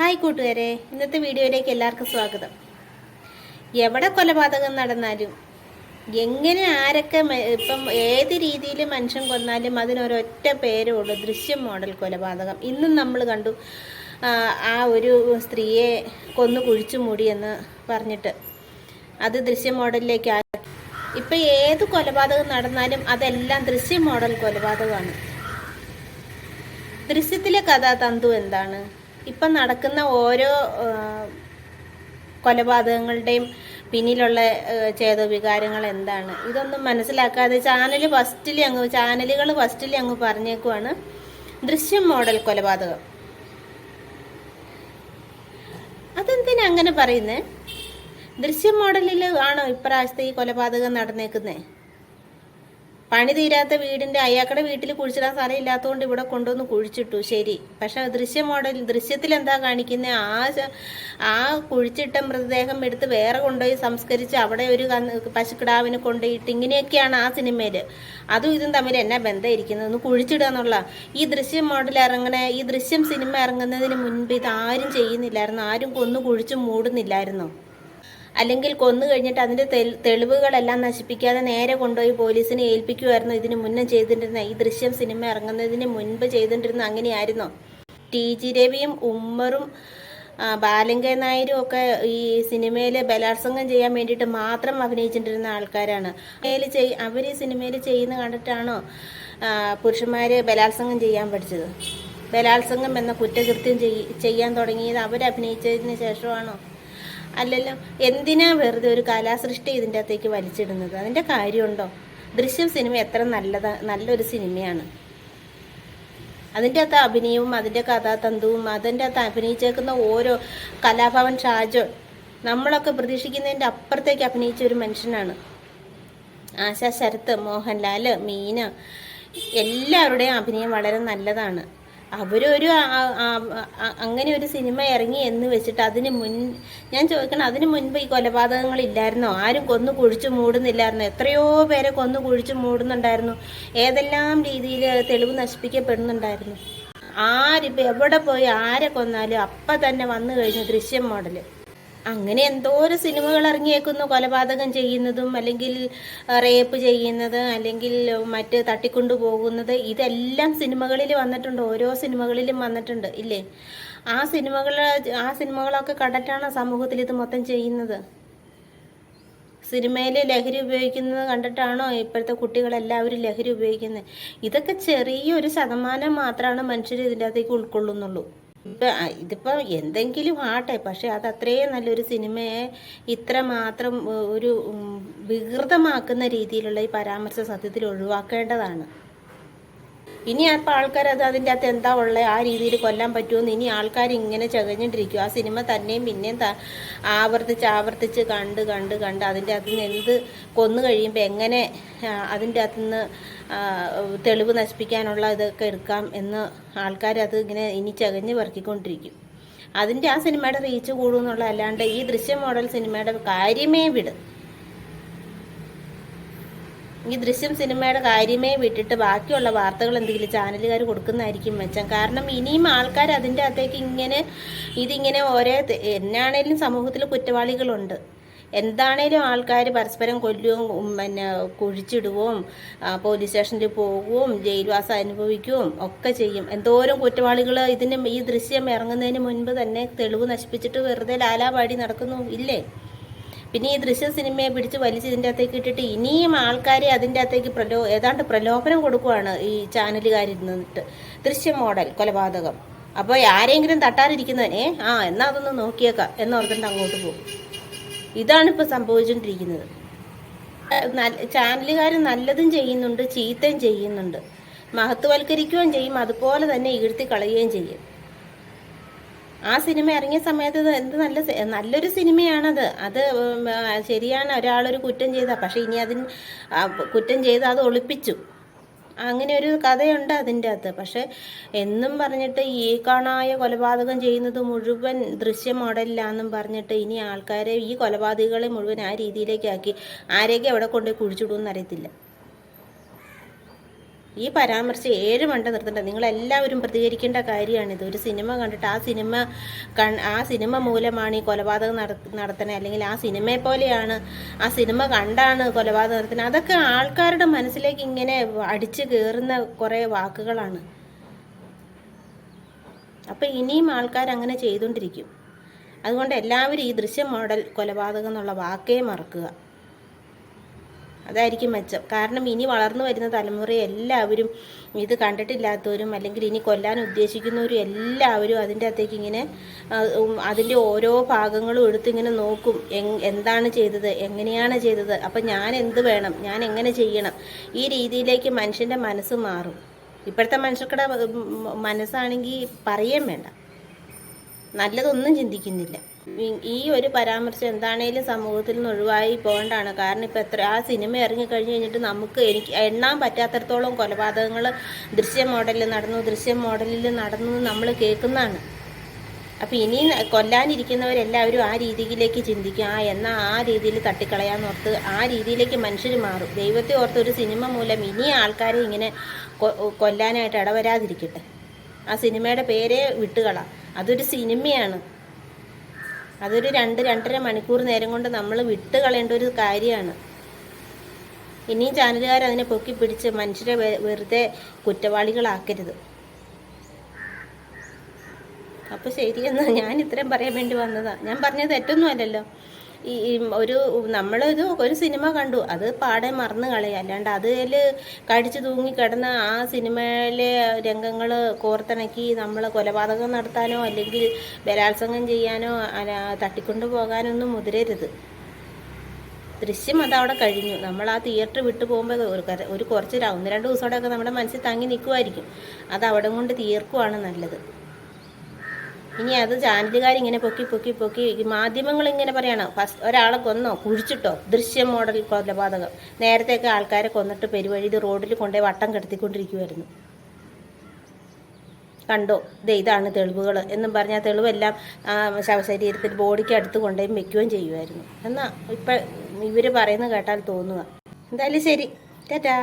Hi കൂട്ടുകാരെ. ഇന്നത്തെ വീഡിയോയിലേക്ക് എല്ലാവർക്കും സ്വാഗതം. എവിടെ കൊലപാതകം നടന്നാലും എങ്ങനെ ആരൊക്കെ ഇപ്പം ഏത് രീതിയിൽ മനുഷ്യൻ കൊന്നാലും അതിനൊരൊറ്റ പേരേ ദൃശ്യം മോഡൽ കൊലപാതകം. ഇന്നും നമ്മൾ കണ്ടു ആ, ഒരു സ്ത്രീയെ കൊന്നു കുഴിച്ചു മൂടിയെന്ന് പറഞ്ഞിട്ട്. അത് ദൃശ്യം മോഡലിലേക്ക് ഇപ്പം ഏത് കൊലപാതകം നടന്നാലും അതെല്ലാം ദൃശ്യം മോഡൽ കൊലപാതകമാണ്. ദൃശ്യത്തിലെ കഥ തന്തു എന്താണ്? ഇപ്പം നടക്കുന്ന ഓരോ കൊലപാതകങ്ങളുടെയും പിന്നിലുള്ള ചേതോവികാരങ്ങൾ എന്താണ്? ഇതൊന്നും മനസ്സിലാക്കാതെ ചാനൽ ഫസ്റ്റിൽ അങ്ങ് ചാനലുകൾ ഫസ്റ്റിൽ അങ്ങ് പറഞ്ഞേക്കുവാണ്. ദൃശ്യം മോഡൽ കൊലപാതകം. അതെന്തിനാ അങ്ങനെ പറയുന്നേ? ദൃശ്യം മോഡലിൽ ആണോ ഇപ്രാവശ്യത്തെ ഈ കൊലപാതകം നടന്നേക്കുന്നേ? പണി തീരാത്ത വീടിന്റെ അയാളുടെ വീട്ടിൽ കുഴിച്ചിടാൻ സ്ഥലം ഇല്ലാത്തതുകൊണ്ട് ഇവിടെ കൊണ്ടുവന്ന് കുഴിച്ചിട്ടു. ശരി. പക്ഷെ ദൃശ്യ മോഡൽ ദൃശ്യത്തിൽ എന്താ കാണിക്കുന്നത് ആ ആ കുഴിച്ചിട്ട മൃതദേഹം എടുത്ത് വേറെ കൊണ്ടുപോയി സംസ്കരിച്ച് അവിടെ ഒരു പശുക്കിടാവിനെ കൊണ്ടുപോയിട്ട് ഇങ്ങനെയൊക്കെയാണ് ആ സിനിമയിൽ. അതും ഇതും തമ്മിൽ എന്നാ ബന്ധം ഒന്ന് കുഴിച്ചിടുക എന്നുള്ള. ഈ ദൃശ്യ മോഡൽ ഇറങ്ങണ ഈ ദൃശ്യം സിനിമ ഇറങ്ങുന്നതിന് മുൻപ് ഇത് ആരും ചെയ്യുന്നില്ലായിരുന്നു. ആരും കൊന്നു കുഴിച്ച് മൂടുന്നില്ലായിരുന്നോ. അല്ലെങ്കിൽ കൊന്നു കഴിഞ്ഞിട്ട് അതിന്റെ തെളിവുകളെല്ലാം നശിപ്പിക്കാതെ നേരെ കൊണ്ടുപോയി പോലീസിനെ ഏൽപ്പിക്കുമായിരുന്നു ഇതിന് മുന്നേ ചെയ്തിട്ടിരുന്ന ഈ ദൃശ്യം സിനിമ ഇറങ്ങുന്നതിന് മുൻപ് ചെയ്തിട്ടിരുന്ന അങ്ങനെയായിരുന്നു. ടി. ജി. രവിയും ഉമ്മറും ബാലങ്ക നായരും ഒക്കെ ഈ സിനിമയിൽ ബലാത്സംഗം ചെയ്യാൻ വേണ്ടിയിട്ട് മാത്രം അഭിനയിച്ചിട്ടിരുന്ന ആൾക്കാരാണ്. അവർ ഈ സിനിമയിൽ ചെയ്യുന്ന കണ്ടിട്ടാണോ പുരുഷന്മാര് ബലാത്സംഗം ചെയ്യാൻ പഠിച്ചത്? ബലാത്സംഗം എന്ന കുറ്റകൃത്യം ചെയ്- ചെയ്യാൻ തുടങ്ങിയത് അവരഭിനയിച്ചതിന് ശേഷമാണോ? അല്ലല്ലോ എന്തിനാ വെറുതെ ഒരു കലാസൃഷ്ടി ഇതിന്റെ അകത്തേക്ക് വലിച്ചിടുന്നത്? അതിന്റെ കാര്യമുണ്ടോ? ദൃശ്യം സിനിമ എത്ര നല്ലതാ നല്ലൊരു സിനിമയാണ്. അതിന്റെ അകത്ത് അഭിനയവും അതിന്റെ കഥാതന്തുവും അതിന്റെ അകത്ത് അഭിനയിച്ചേക്കുന്ന ഓരോ കലാഭവൻ ഷാജോൺ നമ്മളൊക്കെ പ്രതീക്ഷിക്കുന്നതിന്റെ അപ്പുറത്തേക്ക് അഭിനയിച്ച ഒരു മനുഷ്യനാണ്. ആശാ ശരത്ത് മോഹൻലാൽ മീന എല്ലാവരുടെയും അഭിനയം വളരെ നല്ലതാണ്. അവരൊരു അങ്ങനെ ഒരു സിനിമ ഇറങ്ങി എന്ന് വെച്ചിട്ട് അതിന് മുൻ ഞാൻ ചോദിക്കണം അതിന് മുൻപ് ഈ കൊലപാതകങ്ങൾ ഇല്ലായിരുന്നോ ആരും കൊന്നു കുഴിച്ചു മൂടുന്നില്ലായിരുന്നോ? എത്രയോ പേരെ കൊന്നു കുഴിച്ചു മൂടുന്നുണ്ടായിരുന്നു. ഏതെല്ലാം രീതിയിൽ തെളിവ് നശിപ്പിക്കപ്പെടുന്നുണ്ടായിരുന്നു? ആരിപ്പോൾ എവിടെ പോയി ആരെ കൊന്നാലും അപ്പം തന്നെ വന്നു കഴിഞ്ഞു ദൃശ്യം മോഡൽ. അങ്ങനെ എന്തോരം സിനിമകൾ ഇറങ്ങിയേക്കുന്നു കൊലപാതകം ചെയ്യുന്നതും അല്ലെങ്കിൽ റേപ്പ് ചെയ്യുന്നത് അല്ലെങ്കിൽ മറ്റ് തട്ടിക്കൊണ്ടു പോകുന്നത്. ഇതെല്ലാം സിനിമകളിൽ വന്നിട്ടുണ്ട് ഓരോ സിനിമകളിലും വന്നിട്ടുണ്ട് ഇല്ലേ? ആ സിനിമകൾ ആ സിനിമകളൊക്കെ കണ്ടിട്ടാണ് സമൂഹത്തിൽ ഇത് മൊത്തം ചെയ്യുന്നത്? സിനിമയിൽ ലഹരി ഉപയോഗിക്കുന്നത് കണ്ടിട്ടാണോ ഇപ്പോഴത്തെ കുട്ടികളെല്ലാവരും ലഹരി ഉപയോഗിക്കുന്നത്? ഇതൊക്കെ ചെറിയൊരു ശതമാനം മാത്രമാണ് മനുഷ്യർ ഇതിന്റെ അകത്തേക്ക് ഉൾക്കൊള്ളുന്നുള്ളൂ. ഇതിപ്പോ എന്തെങ്കിലും ആട്ടെ പക്ഷെ അത് അത്രയും നല്ലൊരു സിനിമയെ ഇത്ര മാത്രം ഒരു വികൃതമാക്കുന്ന രീതിയിലുള്ള ഈ പരാമർശം സത്യത്തിൽ ഒഴിവാക്കേണ്ടതാണ്. ഇനി അപ്പോൾ ആൾക്കാർ അത് അതിന്റെ അകത്ത് എന്താ ഉള്ളത് ആ രീതിയിൽ കൊല്ലാൻ പറ്റുമെന്ന് ഇനി ആൾക്കാർ ഇങ്ങനെ ചകഞ്ഞിട്ടിരിക്കും. ആ സിനിമ തന്നെയും പിന്നെയും ആവർത്തിച്ച് ആവർത്തിച്ച് കണ്ട് കണ്ട് കണ്ട് അതിന്റെ അകത്ത് നിന്ന് എന്ത് കൊന്നു കഴിയുമ്പോൾ എങ്ങനെ അതിന്റെ അകത്തു നിന്ന് തെളിവ് നശിപ്പിക്കാനുള്ള ഇതൊക്കെ എടുക്കാം എന്ന് ആൾക്കാർ അത് ഇങ്ങനെ ഇനി ചകഞ്ഞ് പറക്കിക്കൊണ്ടിരിക്കും. അതിന്റെ ആ സിനിമയുടെ റീച്ച് കൂടുമെന്നുള്ള അല്ലാണ്ട് ഈ ദൃശ്യ മോഡൽ സിനിമയുടെ കാര്യമേ വിട്. ഈ ദൃശ്യം സിനിമയുടെ കാര്യമേ വിട്ടിട്ട് ബാക്കിയുള്ള വാർത്തകൾ എന്തെങ്കിലും ചാനലുകാർ കൊടുക്കുന്നതായിരിക്കും മെച്ചം. കാരണം ഇനിയും ആൾക്കാർ അതിന്റെ അകത്തേക്ക് ഇങ്ങനെ ഇതിങ്ങനെ ഓരോ എന്നാണേലും സമൂഹത്തിൽ കുറ്റവാളികളുണ്ട്. എന്താണേലും ആൾക്കാർ പരസ്പരം കൊല്ലുകയും പിന്നെ കുഴിച്ചിടുകയും പോലീസ് സ്റ്റേഷനിൽ പോകുകയും ജയിൽവാസം അനുഭവിക്കുകയും ഒക്കെ ചെയ്യും. എന്തോരം കുറ്റവാളികൾ ഇതിന് ഈ ദൃശ്യം ഇറങ്ങുന്നതിന് മുൻപ് തന്നെ തെളിവ് നശിപ്പിച്ചിട്ട് വെറുതെ ലാലാപാടി നടക്കുന്നു ഇല്ലേ? പിന്നെ ഈ ദൃശ്യ സിനിമയെ പിടിച്ച് വലിച്ച് ഇതിന്റെ അകത്തേക്ക് ഇട്ടിട്ട് ഇനിയും ആൾക്കാരെ അതിന്റെ അകത്തേക്ക് പ്രലോ ഏതാണ്ട് പ്രലോഭനം കൊടുക്കുവാണ് ഈ ചാനലുകാരിരുന്നിട്ട്. ദൃശ്യ മോഡൽ കൊലപാതകം. അപ്പോൾ ആരെങ്കിലും തട്ടാതിരിക്കുന്നവനെ ആ എന്നാ അതൊന്ന് നോക്കിയേക്കാം എന്നോർത്തിട്ട് അങ്ങോട്ട് പോകും. ഇതാണിപ്പോൾ സംഭവിച്ചുകൊണ്ടിരിക്കുന്നത്. ചാനലുകാർ നല്ലതും ചെയ്യുന്നുണ്ട് ചീത്തയും ചെയ്യുന്നുണ്ട്. മഹത്വവൽക്കരിക്കുകയും ചെയ്യും അതുപോലെ തന്നെ ഈഴ്ത്തി കളയുകയും ചെയ്യും. ആ സിനിമ ഇറങ്ങിയ സമയത്ത് എന്ത് നല്ല നല്ലൊരു സിനിമയാണത്. അത് ശരിയാണ്. ഒരാളൊരു കുറ്റം ചെയ്ത. പക്ഷെ ഇനി അതിന് കുറ്റം ചെയ്ത് അത് ഒളിപ്പിച്ചു. അങ്ങനെ ഒരു കഥയുണ്ട് അതിന്റെ അകത്ത്. പക്ഷെ എന്നും പറഞ്ഞിട്ട് ഈ കാണായ കൊലപാതകം ചെയ്യുന്നത് മുഴുവൻ ദൃശ്യ മോഡലിലാണെന്നും പറഞ്ഞിട്ട് ഇനി ആൾക്കാരെ ഈ കൊലപാതകളെ മുഴുവൻ ആ രീതിയിലേക്കാക്കി ആരെയൊക്കെ എവിടെ കൊണ്ടുപോയി കുഴിച്ചിടുമെന്ന് അറിയത്തില്ല ഈ പരാമർശം ഏഴ് മണ്ട നിർത്തേണ്ട. നിങ്ങളെല്ലാവരും പ്രതികരിക്കേണ്ട കാര്യമാണിത്. ഒരു സിനിമ കണ്ടിട്ട് ആ സിനിമ ആ സിനിമ മൂലമാണ് ഈ കൊലപാതകം നട നടത്തണേ. അല്ലെങ്കിൽ ആ സിനിമയെ പോലെയാണ് ആ സിനിമ കണ്ടാണ് കൊലപാതകം നടത്തുന്നത് അതൊക്കെ ആൾക്കാരുടെ മനസ്സിലേക്ക് ഇങ്ങനെ അടിച്ചു കയറുന്ന കുറേ വാക്കുകളാണ്. അപ്പം ഇനിയും ആൾക്കാർ അങ്ങനെ ചെയ്തുകൊണ്ടിരിക്കും അതുകൊണ്ട് എല്ലാവരും ഈ ദൃശ്യ മോഡൽ കൊലപാതകം എന്നുള്ള വാക്കേ മറക്കുക. അതായിരിക്കും മെച്ചം. കാരണം ഇനി വളർന്നു വരുന്ന തലമുറ എല്ലാവരും ഇത് കണ്ടിട്ടില്ലാത്തവരും അല്ലെങ്കിൽ ഇനി കൊല്ലാൻ ഉദ്ദേശിക്കുന്നവരും എല്ലാവരും അതിന്റെ അകത്തേക്ക് ഇങ്ങനെ അതിന്റെ ഓരോ ഭാഗങ്ങളും എടുത്തിങ്ങനെ നോക്കും. എന്താണ് ചെയ്തത്? എങ്ങനെയാണ് ചെയ്തത്? അപ്പം ഞാൻ എന്ത് വേണം? ഞാൻ എങ്ങനെ ചെയ്യണം? ഈ രീതിയിലേക്ക് മനുഷ്യന്റെ മനസ്സ് മാറും. ഇപ്പോഴത്തെ മനുഷ്യരുടെ മനസ്സാണെങ്കിൽ പറയുകയും വേണ്ട. നല്ലതൊന്നും ചിന്തിക്കുന്നില്ല. ഈ- ഒരു പരാമർശം എന്താണേലും സമൂഹത്തിൽ നിന്ന് ഒഴിവായി പോകേണ്ടതാണ്. കാരണം ഇപ്പം എത്ര ആ സിനിമ ഇറങ്ങി ഇറങ്ങിക്കഴിഞ്ഞ് കഴിഞ്ഞിട്ട് നമുക്ക് എനിക്ക് എണ്ണാൻ പറ്റാത്തടത്തോളം കൊലപാതകങ്ങൾ ദൃശ്യ മോഡലിൽ നടന്നു ദൃശ്യ മോഡലിൽ നടന്നു നമ്മൾ കേൾക്കുന്നതാണ്. അപ്പം ഇനി കൊല്ലാനിരിക്കുന്നവരെല്ലാവരും ആ രീതിയിലേക്ക് ചിന്തിക്കും. ആ എന്നാൽ ആ രീതിയിൽ തട്ടിക്കളയാൻ തട്ടിക്കളയാന്നോർത്ത് ആ രീതിയിലേക്ക് മനുഷ്യർ മാറും. ദൈവത്തെ ഓർത്ത് ഒരു സിനിമ മൂലം ഇനി ആൾക്കാരെ ഇങ്ങനെ കൊല്ലാനായിട്ട് ഇടവരാതിരിക്കട്ടെ. ആ സിനിമയുടെ പേരെ വിട്ടുകളാം. അതൊരു സിനിമയാണ്. അതൊരു രണ്ട് രണ്ടര മണിക്കൂർ നേരം കൊണ്ട് നമ്മൾ വിട്ട് കളയേണ്ട ഒരു കാര്യമാണ്. ഇനിയും ചാനലുകാർ അതിനെ പൊക്കി പിടിച്ച് മനുഷ്യരെ വെറുതെ കുറ്റവാളികളാക്കരുത്. അപ്പോൾ ശരിയെന്നാ ഞാൻ ഇത്രയും പറയാൻ വേണ്ടി വന്നതാ. ഞാൻ പറഞ്ഞത് തെറ്റൊന്നും അല്ലല്ലോ. ഈ ഒരു നമ്മളൊരു ഒരു സിനിമ കണ്ടു. അത് പാടെ മറന്നു കളയുക അല്ലാണ്ട് അതിൽ കടിച്ചു തൂങ്ങി കിടന്ന ആ സിനിമയിലെ രംഗങ്ങൾ കോർത്തിണക്കി നമ്മൾ കൊലപാതകം നടത്താനോ അല്ലെങ്കിൽ ബലാത്സംഗം ചെയ്യാനോ തട്ടിക്കൊണ്ടു പോകാനൊന്നും മുതിരരുത്. ദൃശ്യം അതവിടെ കഴിഞ്ഞു. നമ്മൾ ആ തിയേറ്റർ വിട്ടു പോകുമ്പോൾ ഒരു ഒരു കുറച്ച് ഒന്ന് രണ്ട് ദിവസത്തോടെയൊക്കെ നമ്മുടെ മനസ്സിൽ തങ്ങി നിൽക്കുമായിരിക്കും അത് അവിടെ കൊണ്ട് തീർക്കുവാണ് നല്ലത്. ഇനി അത് ചാനലുകാർ ഇങ്ങനെ പൊക്കി പൊക്കി പൊക്കി മാധ്യമങ്ങൾ ഇങ്ങനെ പറയണം. ഫസ്റ്റ് ഒരാളെ കൊന്നോ കുഴിച്ചിട്ടോ ദൃശ്യം മോഡൽ കൊലപാതകം. നേരത്തെയൊക്കെ ആൾക്കാരെ കൊന്നിട്ട് പെരുവഴി റോഡിൽ കൊണ്ടുപോയി വട്ടം കിടത്തിക്കൊണ്ടിരിക്കുമായിരുന്നു കണ്ടോ? ദേ ഇതാണ് തെളിവുകൾ എന്നും പറഞ്ഞ ആ തെളിവെല്ലാം ശവശരീരത്തിൽ ബോഡിക്ക് അടുത്ത് കൊണ്ടുപോയി വെക്കുകയും ചെയ്യുമായിരുന്നു എന്നാ ഇപ്പം ഇവർ പറയുന്നത് കേട്ടാൽ തോന്നുക. എന്തായാലും ശരി. ടാറ്റാ.